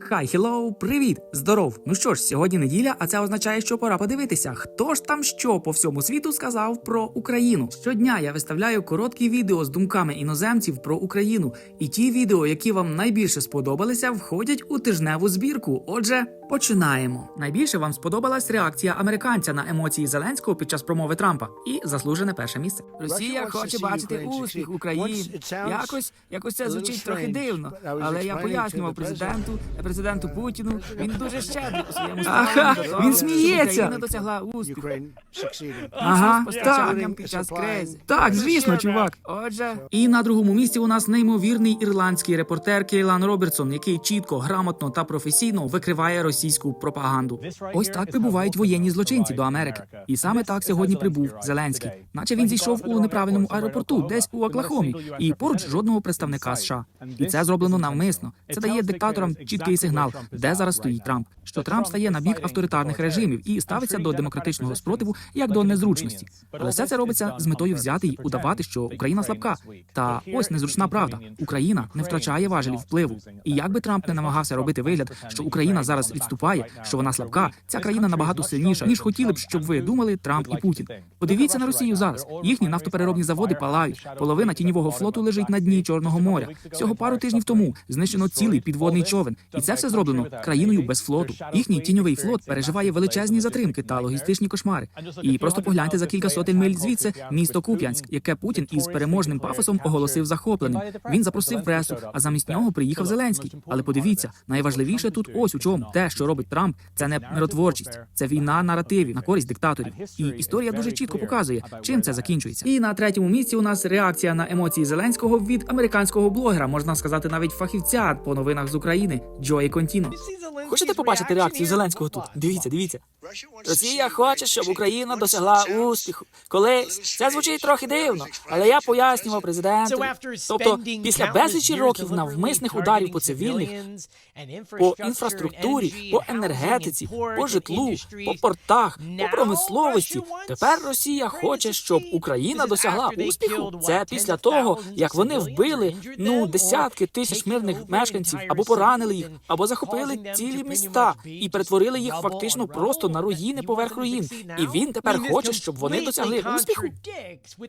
Хай, хеллоу, привіт! Здоров! Ну що ж, сьогодні неділя, а це означає, що пора подивитися, хто ж там що по всьому світу сказав про Україну. Щодня я виставляю короткі відео з думками іноземців про Україну, і ті відео, які вам найбільше сподобалися, входять у тижневу збірку. Отже, починаємо. Найбільше вам сподобалась реакція американця на емоції Зеленського під час промови Трампа і заслужене перше місце. Росія хоче бачити успіх України. Якось якось це звучить трохи дивно, але я пояснював президенту, президенту Путіну. Він дуже щедрий у своєму Ага, він сміється. Україна досягла успіху. Ага, постачанням під час кризи. Так, звісно, чувак. Отже, і на другому місці у нас неймовірний ірландський репортер Кейлан Робертсон, який чітко, грамотно та професійно викриває російську пропаганду. Ось так прибувають воєнні злочинці до Америки. І саме так сьогодні прибув Зеленський, наче він зійшов у неправильному аеропорту, десь у Оклахомі, і поруч жодного представника США. І це зроблено навмисно. Це дає диктаторам чіткий сигнал, де зараз стоїть Трамп. Що Трамп стає на бік авторитарних режимів і ставиться до демократичного спротиву як до незручності. Але все це робиться з метою взяти й удавати, що Україна слабка. Та ось незручна правда: Україна не втрачає важелів впливу. І як би Трамп не намагався робити вигляд, що Україна зараз відступає, що вона слабка, ця країна набагато сильніша, ніж хотіли б, щоб ви думали Трамп і Путін. Подивіться на Росію зараз. Їхні нафтопереробні заводи палають. Половина тіньового флоту лежить на дні Чорного моря. Всього пару тижнів тому знищено цілий підводний човен, і це все зроблено країною без флоту. Їхній тіньовий флот переживає величезні затримки та логістичні кошмари. І просто погляньте за кілька сотень миль звідси місто Куп'янськ, яке Путін із переможним пафосом оголосив захопленим. Він запросив пресу, а замість нього приїхав Зеленський. Але подивіться, найважливіше тут ось у чому те, що робить Трамп, це не миротворчість, це війна наративів на користь диктаторів. І історія дуже чітко показує, чим це закінчується. І на третьому місці у нас реакція на емоції Зеленського від американського блогера, можна сказати, навіть фахівця по новинах з України Джої Контіно. Хочете побачити реакцію Зеленського тут? Дивіться, дивіться. Росія хоче, щоб Україна досягла успіху. Колись це звучить трохи дивно, але я пояснював президенту. Тобто, після безлічі років навмисних ударів по цивільних, по інфраструктурі, по енергетиці, по житлу, по портах, по промисловості. Тепер Росія хоче, щоб Україна досягла успіху. Це після того, як вони вбили ну десятки тисяч мирних мешканців, або поранили їх, або захопили цілі міста і перетворили їх фактично просто на руїни поверх руїн. І він тепер хоче, щоб вони досягли успіху.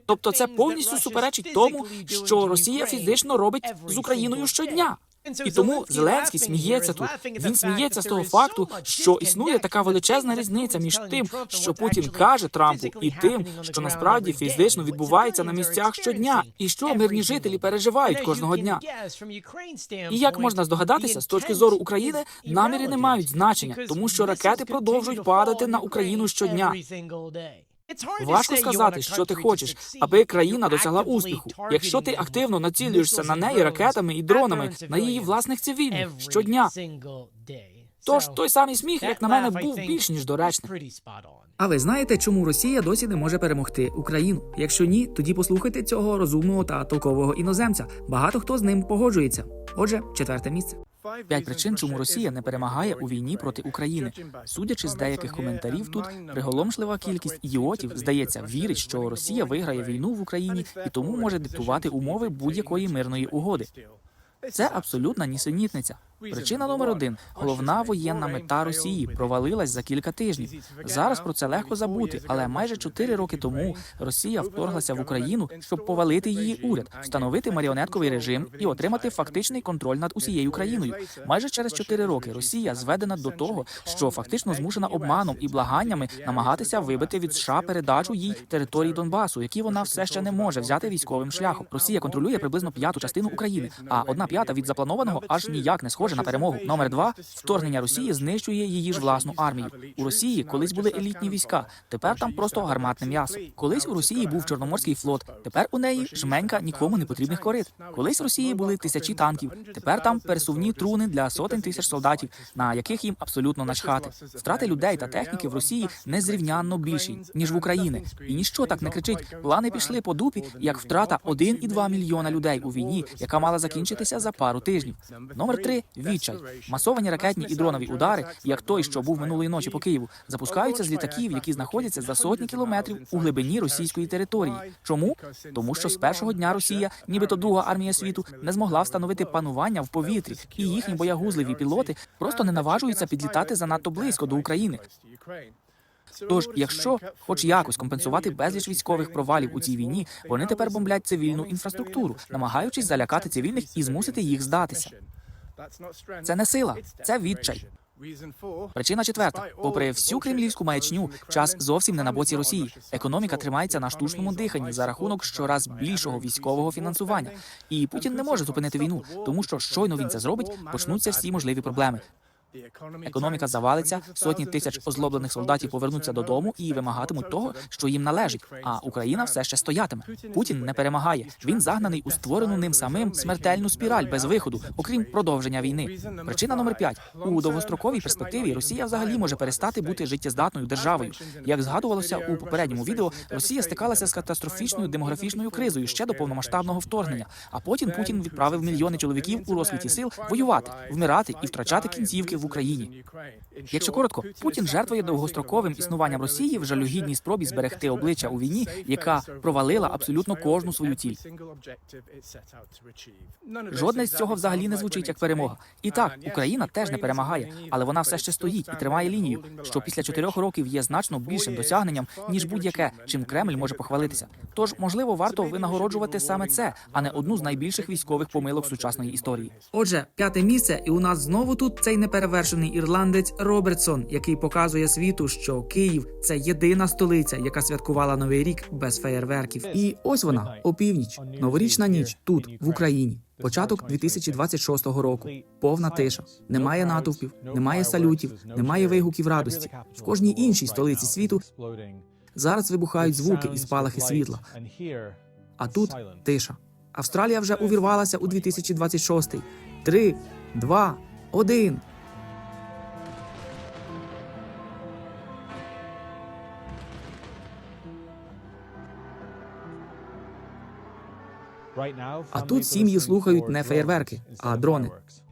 Тобто, це повністю суперечить тому, що Росія фізично робить з Україною щодня. І тому Зеленський сміється тут. Він сміється з того факту, що існує така величезна різниця між тим, що Путін каже Трампу, і тим, що насправді фізично відбувається на місцях щодня, і що мирні жителі переживають кожного дня. І як можна здогадатися, з точки зору України наміри не мають значення, тому що ракети продовжують падати на Україну щодня. Важко сказати, що ти хочеш, аби країна досягла успіху. Якщо ти активно націлюєшся на неї ракетами і дронами на її власних цивільних щодня. Тож той самий сміх, як на мене, був більш ніж доречним. А ви знаєте, чому Росія досі не може перемогти Україну? Якщо ні, тоді послухайте цього розумного та толкового іноземця. Багато хто з ним погоджується. Отже, четверте місце. П'ять причин, чому Росія не перемагає у війні проти України. Судячи з деяких коментарів, тут приголомшлива кількість ідіотів, здається, вірить, що Росія виграє війну в Україні і тому може диктувати умови будь-якої мирної угоди. Це абсолютна нісенітниця. Причина номер один: головна воєнна мета Росії провалилась за кілька тижнів. Зараз про це легко забути, але майже чотири роки тому Росія вторглася в Україну, щоб повалити її уряд, встановити маріонетковий режим і отримати фактичний контроль над усією країною. Майже через чотири роки Росія зведена до того, що фактично змушена обманом і благаннями намагатися вибити від США передачу їй території Донбасу, які вона все ще не може взяти військовим шляхом. Росія контролює приблизно п'яту частину України, а одна п'ята від запланованого аж ніяк не схоже на перемогу. Номер два вторгнення Росії знищує її ж власну армію. У Росії колись були елітні війська, тепер там просто гарматне м'ясо. Колись у Росії був Чорноморський флот, тепер у неї жменька нікому не потрібних корит. Колись в Росії були тисячі танків, тепер там пересувні труни для сотень тисяч солдатів, на яких їм абсолютно начхати. Втрати людей та техніки в Росії незрівнянно більші ніж в Україні. І ніщо так не кричить. Плани пішли по дупі, як втрата 1,2 мільйона людей у війні, яка мала закінчитися за пару тижнів. Номер три відчай. Масовані ракетні і дронові удари, як той, що був минулої ночі по Києву, запускаються з літаків, які знаходяться за сотні кілометрів у глибині російської території. Чому? Тому що з першого дня Росія, нібито друга армія світу, не змогла встановити панування в повітрі, і їхні боягузливі пілоти просто не наважуються підлітати занадто близько до України. Тож, якщо хоч якось компенсувати безліч військових провалів у цій війні, вони тепер бомблять цивільну інфраструктуру, намагаючись залякати цивільних і змусити їх здатися. Це не сила, це відчай. Причина четверта: попри всю кремлівську маячню, час зовсім не на боці Росії. Економіка тримається на штучному диханні за рахунок щораз більшого військового фінансування. І Путін не може зупинити війну, тому що щойно він це зробить, почнуться всі можливі проблеми. Економіка завалиться, сотні тисяч озлоблених солдатів повернуться додому і вимагатимуть того, що їм належить. А Україна все ще стоятиме. Путін не перемагає. Він загнаний у створену ним самим смертельну спіраль без виходу, окрім продовження війни. Причина номер п'ять у довгостроковій перспективі Росія взагалі може перестати бути життєздатною державою. Як згадувалося у попередньому відео, Росія стикалася з катастрофічною демографічною кризою ще до повномасштабного вторгнення. А потім Путін відправив мільйони чоловіків у розквіті сил воювати, вмирати і втрачати кінцівки в Україні. Якщо коротко, Путін жертвує довгостроковим існуванням Росії в жалюгідній спробі зберегти обличчя у війні, яка провалила абсолютно кожну свою ціль. Жодне з цього взагалі не звучить як перемога. І так, Україна теж не перемагає, але вона все ще стоїть і тримає лінію, що після чотирьох років є значно більшим досягненням ніж будь-яке, чим Кремль може похвалитися. Тож, можливо, варто винагороджувати саме це, а не одну з найбільших військових помилок сучасної історії. Отже, п'яте місце, і у нас знову тут цей неперевершений ірландець Робертсон, який показує світу, що Київ це єдина столиця, яка святкувала новий рік без феєрверків. І ось вона опівніч, новорічна ніч тут, в Україні. Початок 2026 року. Повна тиша. Немає натовпів, немає салютів, немає вигуків радості. В кожній іншій столиці світу зараз вибухають звуки і спалахи світла. А тут тиша. Австралія вже увірвалася у 2026. Три, два, один. А тут сім'ї слухають не феєрверки, а дрони.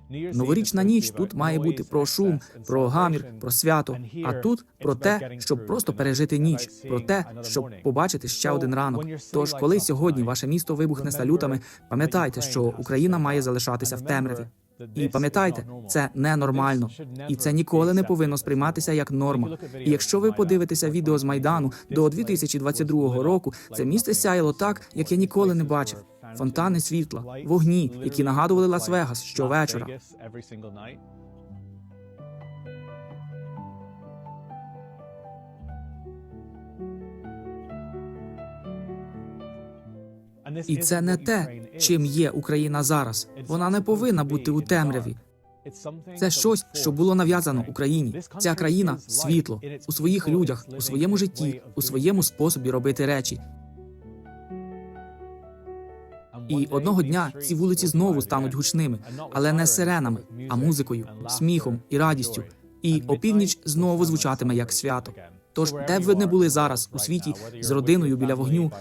Новорічна ніч тут має бути про шум, про гамір, про свято. А тут про те, щоб просто пережити ніч, про те, щоб побачити ще один ранок. Тож, коли сьогодні ваше місто вибухне салютами, пам'ятайте, що Україна має залишатися в темряві. І пам'ятайте, це ненормально, і це ніколи не повинно сприйматися як норма. І якщо ви подивитеся відео з майдану до 2022 року, це місце сяяло так, як я ніколи не бачив. Фонтани світла, вогні, які нагадували Лас-Вегас щовечора. І це не те, чим є Україна зараз. Вона не повинна бути у темряві. Це щось, що було нав'язано Україні. Ця країна світло у своїх людях, у своєму житті, у своєму способі робити речі. І одного дня ці вулиці знову стануть гучними, але не сиренами, а музикою, сміхом і радістю. І опівніч знову звучатиме як свято. Тож, де б ви не були зараз у світі з родиною біля вогню,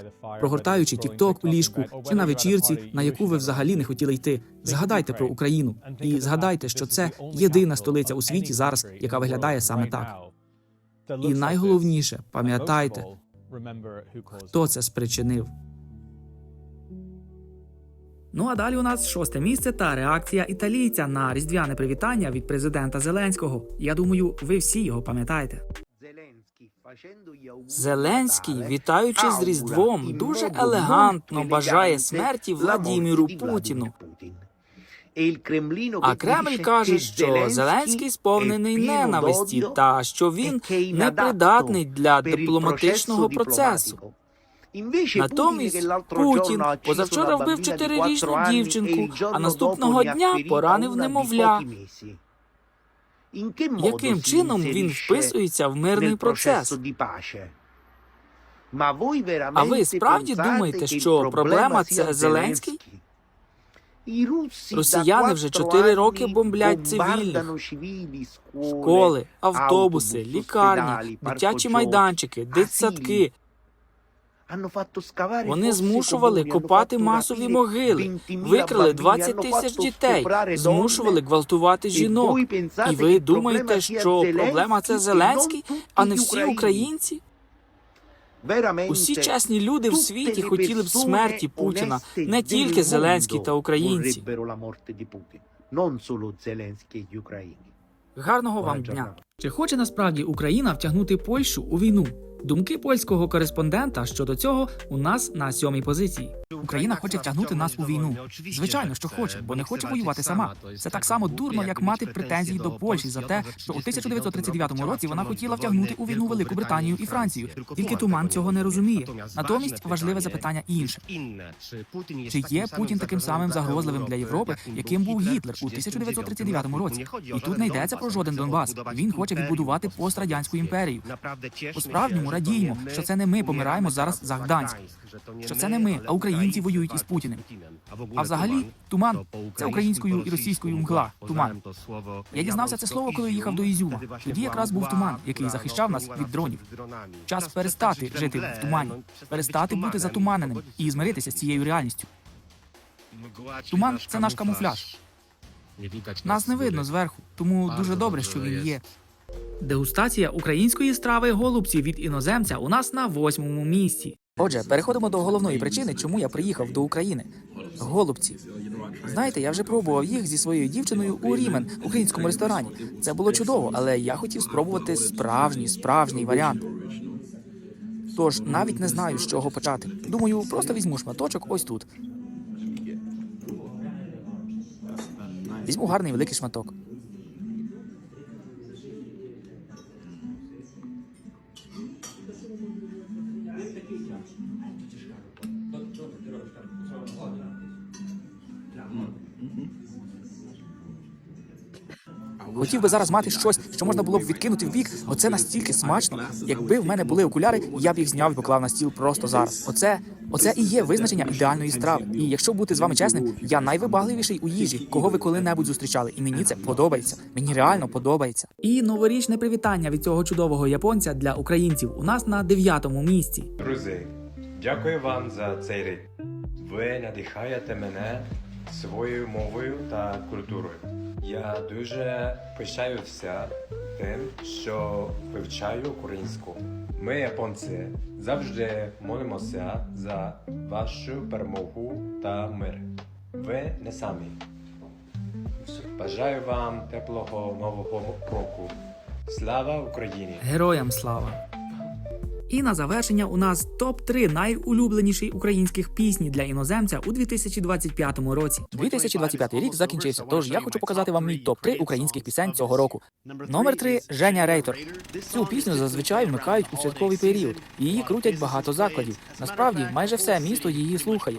прогортаючи тікток у ліжку чи на вечірці, на яку ви взагалі не хотіли йти, згадайте про Україну і згадайте, що це єдина столиця у світі зараз, яка виглядає саме так. І найголовніше, пам'ятайте, хто це спричинив. Ну а далі у нас шосте місце та реакція італійця на різдвяне привітання від президента Зеленського. Я думаю, ви всі його пам'ятаєте. Зеленський, вітаючи з Різдвом, дуже елегантно бажає смерті Владіміру Путіну. А Кремль каже, що Зеленський сповнений ненависті та що він непридатний для дипломатичного процесу. Натомість Путін позавчора вбив чотирирічну дівчинку, а наступного дня поранив немовля. Яким чином він вписується в мирний процес? А ви справді думаєте, що проблема це Зеленський? Росіяни вже чотири роки бомблять цивільних. Школи, автобуси, лікарні, дитячі майданчики, дитсадки. Вони змушували копати масові могили, викрали 20 тисяч дітей, змушували гвалтувати жінок. І ви думаєте, що проблема це Зеленський, а не всі українці? Усі чесні люди в світі хотіли б смерті Путіна, не тільки Зеленський та українці. Гарного вам дня. Чи хоче насправді Україна втягнути Польщу у війну? Думки польського кореспондента щодо цього у нас на сьомій позиції. Україна хоче втягнути нас у війну. Звичайно, що хоче, бо не хоче воювати сама. Це так само дурно, як мати претензії до Польщі за те, що у 1939 році вона хотіла втягнути у війну Велику Британію і Францію. Тільки туман цього не розуміє. Натомість важливе запитання інше: чи є Путін таким самим загрозливим для Європи, яким був Гітлер у 1939 році? І тут не йдеться про жоден Донбас. Він хоче відбудувати пострадянську імперію. По справжньому радіємо, що це не ми помираємо зараз за Гданськ. Що це не ми, а українці воюють із Путіним. А взагалі, туман це українською і російською мгла. Туман. Я дізнався це слово, коли їхав до Ізюма. Тоді якраз був туман, який захищав нас від дронів. Час перестати жити в тумані, перестати бути затуманеним і змиритися з цією реальністю. Туман це наш камуфляж. Нас не видно зверху, тому дуже добре, що він є. Дегустація української страви голубці від іноземця у нас на восьмому місці. Отже, переходимо до головної причини, чому я приїхав до України. Голубці. Знаєте, я вже пробував їх зі своєю дівчиною у Рімен, українському ресторані. Це було чудово, але я хотів спробувати справжній, справжній варіант. Тож навіть не знаю, з чого почати. Думаю, просто візьму шматочок ось тут. Візьму гарний великий шматок. Хотів би зараз мати щось, що можна було б відкинути в бік. Оце настільки смачно. Якби в мене були окуляри, я б їх зняв і поклав на стіл просто зараз. Оце, оце і є визначення ідеальної страви. І якщо бути з вами чесним, я найвибагливіший у їжі, кого ви коли-небудь зустрічали. І мені це подобається. Мені реально подобається. І новорічне привітання від цього чудового японця для українців у нас на дев'ятому місці. Друзі, дякую вам за цей рік. Ви надихаєте мене своєю мовою та культурою. Я дуже пишаюся тим, що вивчаю українську. Ми, японці, завжди молимося за вашу перемогу та мир. Ви не самі. Бажаю вам теплого нового року. Слава Україні! Героям слава! І на завершення у нас топ 3 найулюбленіші українських пісні для іноземця у 2025 році. 2025 рік закінчився. Тож я хочу показати вам мій топ 3 українських пісень цього року. Номер 3 Женя Рейтор. Цю пісню зазвичай вмикають у святковий період. Її крутять багато закладів. Насправді, майже все місто її слухає.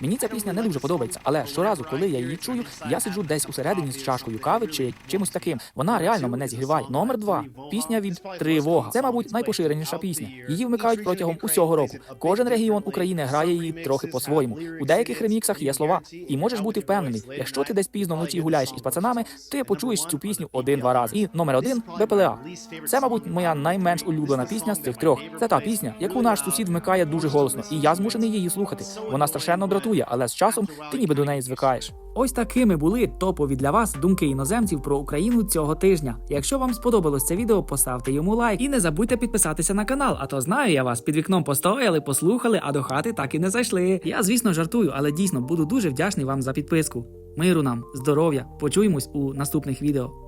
Мені ця пісня не дуже подобається, але щоразу, коли я її чую, я сиджу десь усередині з чашкою кави чи чимось таким. Вона реально мене зігріває. Номер 2 пісня від Тривога. Це, мабуть, найпоширеніша пісня. Її вмикають протягом усього року. Кожен регіон України грає її трохи по-своєму. У деяких реміксах є слова, і можеш бути впевнений, якщо ти десь пізно вночі гуляєш із пацанами, ти почуєш цю пісню один-два рази. І номер один БПЛА. Це, мабуть, моя найменш улюблена пісня з цих трьох. Це та пісня, яку наш сусід вмикає дуже голосно, і я змушений її слухати. Вона страшенно дратує, але з часом ти ніби до неї звикаєш. Ось такими були топові для вас думки іноземців про Україну цього тижня. Якщо вам сподобалось це відео, поставте йому лайк і не забудьте підписатися на канал. То знаю я вас під вікном постояли, послухали, а до хати так і не зайшли. Я, звісно, жартую, але дійсно буду дуже вдячний вам за підписку. Миру нам, здоров'я, почуємось у наступних відео.